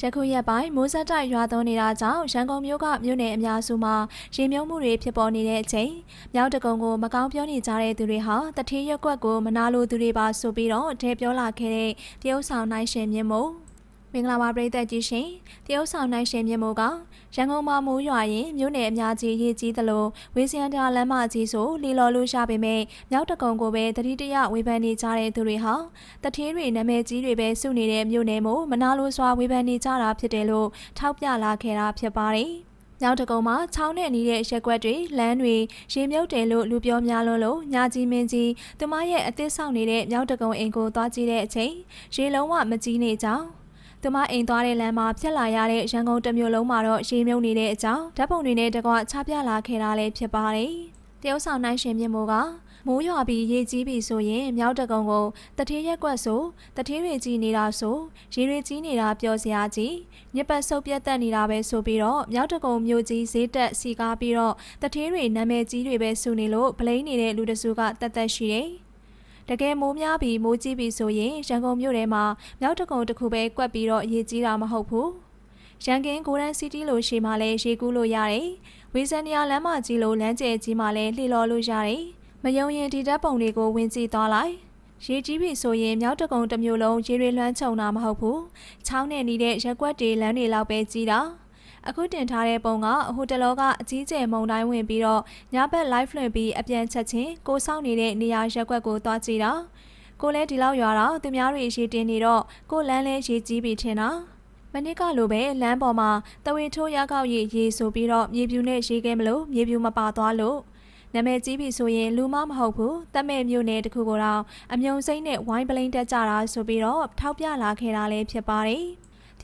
ယခုရက်ပိုင်းမိုးဆက်တိုက်ရွာသွန်းနေတာကြောင့်ရန်ကုန်မြို့ကမြို့နယ်အများစုမှာရေမြုပ်မှုတွေဖြစ်ပေါ်နေတဲ့အချိန်မြောက်တကုံကိုမကောင်းပြောနေကြတဲ့သူတွေဟာတတိရက်ကွက်ကိုမနာလိုသူတွေပါဆိုပြီးတော့ထဲပြောလာခဲ့တဲ့တရုတ်ဆောင်နိုင်ရှင်မြင့်မို့ မင်္ဂလာပါပရိသတ်ကြီးရှင်တရုတ်ဆောင်နိုင်ရှင်မြင့်မို့ကရန်ကုန်မှာမိုးရွာရင်မြို့နယ်အများကြီးရေကြီးသလိုဝေစီယန်တာလမ်းမကြီးဆိုလီလော်လို့ရပေမဲ့မြောက်တကုံကိုပဲတတိတရဝေဖန်နေကြတဲ့သူတွေဟာတထေးတွေနာမည်ကြီးတွေပဲစုနေတဲ့မြို့နယ်မို့မနာလိုစွာဝေဖန်နေကြတာဖြစ်တယ်လို့ထောက်ပြလာခဲ့တာဖြစ်ပါတယ်။မြောက်တကုံမှာချောင်းနဲ့နီးတဲ့ရက်ကွက်တွေလမ်းတွေရေမြုပ်တယ်လို့လူပြောများလွန်းလို့ညာကြီးမင်းကြီးသူမရဲ့အသစ်ဆောင်နေတဲ့မြောက်တကုံအိမ်ကိုသွားကြည့်တဲ့အချိန်ရေလုံးဝမကြီးနေကြောင်း သူမအိမ်သွားတဲ့လမ်းမှာဖြတ်လာရတဲ့ရန်ကုန်တစ်မြို့လုံးမှာတော့ရေမြုပ်နေတဲ့အကြောင်းဓာတ်ပုံတွေနဲ့တကွချပြလာခဲ့တာလည်းဖြစ်ပါတယ်။တရုတ်ဆောင်နိုင်ရှင်မြင့်မိုးကမိုးရွာပြီးရေကြီးပြီဆိုရင်မြောက်တကုံကိုတထေးရက်ကွက်ဆိုတထေးတွေကြီးနေတာဆိုရေတွေကြီးနေတာပြောစရာကြီးညစ်ပတ်ဆုပ်ပြတ်တက်နေတာပဲဆိုပြီးတော့မြောက်တကုံမျိုးကြီးဈေးတက်စီကားပြီးတော့တထေးတွေနာမည်ကြီးတွေပဲစုနေလို့ဗလိန်နေတဲ့လူတစုကတက်တက်ရှိတယ် တကယ်မိုးများပြီးမိုးကြီးပြီးဆိုရင်ရန်ကုန်မြို့ထဲမှာမြောက်တကုံတစ်ခုပဲကွက်ပြီးတော့ရေကြီးတာမဟုတ်ဘူးရန်ကင်းဂိုဒန်စီးတီးလိုရှေ့မှာလည်းရေကူးလို့ရတယ်ဝေဇန်နီယာလမ်းမကြီးလိုလမ်းကျဲကြီးမှာလည်းလှေလော်လို့ရတယ်မယုံရင်ဒီဓာတ်ပုံတွေကိုဝင်ကြည့်သွားလိုက်ရေကြီးပြီဆိုရင်မြောက်တကုံတစ်မျိုးလုံးရေတွေလွှမ်းခြုံတာမဟုတ်ဘူးချောင်းနဲ့နီးတဲ့ရက်ွက်တွေလမ်းတွေလောက်ပဲကြီးတာ အခုတင်ထားတဲ့ပုံကဟိုတလောကအကြီးကျယ်မုံတိုင်းဝင်ပြီးတော့ညဘက် live လွှင့်ပြီးအပြန်ချက်ချင်းကိုစောင့်နေတဲ့နေရာရက်ွက်ကိုသွားကြည့်တာကိုလည်းဒီလောက်ရွာတော့သူများတွေရေတင်နေတော့ကိုလန်းလဲရေကြီးပြီထင်တာမနစ်ကလိုပဲလမ်းပေါ်မှာတဝေထိုးရောက်ောက်ရည်ရေဆိုပြီးတော့မြေပြူနဲ့ရေခဲမလို့မြေပြူမပါသွားလို့နာမည်ကြီးပြီဆိုရင်လူမမဟုတ်ဘူးတက်မဲ့မျိုးနယ်တခုကိုတော့အမြုံစိမ့်နဲ့ဝိုင်းပလိန်တက်ကြတာဆိုပြီးတော့ထောက်ပြလာခဲ့တာလည်းဖြစ်ပါတယ်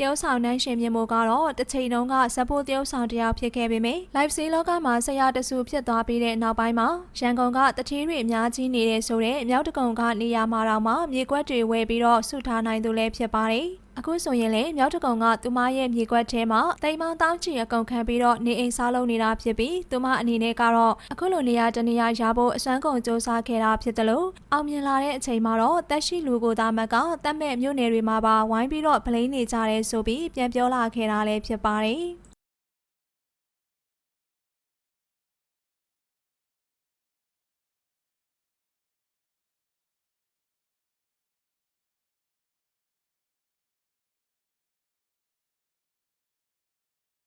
တရုတ်ဆောင်နှန်းရှင်မြင့်မို့ကတော့တစ်ချိန်တုန်းကဇပိုးတရုတ်ဆောင်တယောက်ဖြစ်ခဲ့ပေမယ့် live ဆေးလောကမှာဆရာတဆူဖြစ်သွားပြီးတဲ့နောက်ပိုင်းမှာရန်ကုန်ကတတိတွေအများကြီးနေတဲ့ဆိုတဲ့မြောက်တကုံကနေရာမှာတော့မှမြေကွက်တွေဝယ်ပြီးတော့စုထားနိုင်သူလည်းဖြစ်ပါတယ် အခုဆိုရင်လေမြောက်တကုံကသူမရဲ့မြေကွက်ထဲမှာတိမ်မောင်းတောင်းချီအကုန်ခံပြီးတော့နေအိမ်စားလုံးနေတာဖြစ်ပြီးသူမအနေနဲ့ကတော့အခုလိုနေရာတနေရာရဖို့အစွမ်းကုန်စ조사ခဲ့တာဖြစ်တယ်လို့အောင်မြင်လာတဲ့အချိန်မှာတော့တက်ရှိလူကိုသားမက်ကတတ်မဲ့မြို့နယ်တွေမှာပါဝိုင်းပြီးတော့ဗလိန်နေကြတယ်ဆိုပြီးပြန်ပြောလာခဲ့တာလည်းဖြစ်ပါတယ်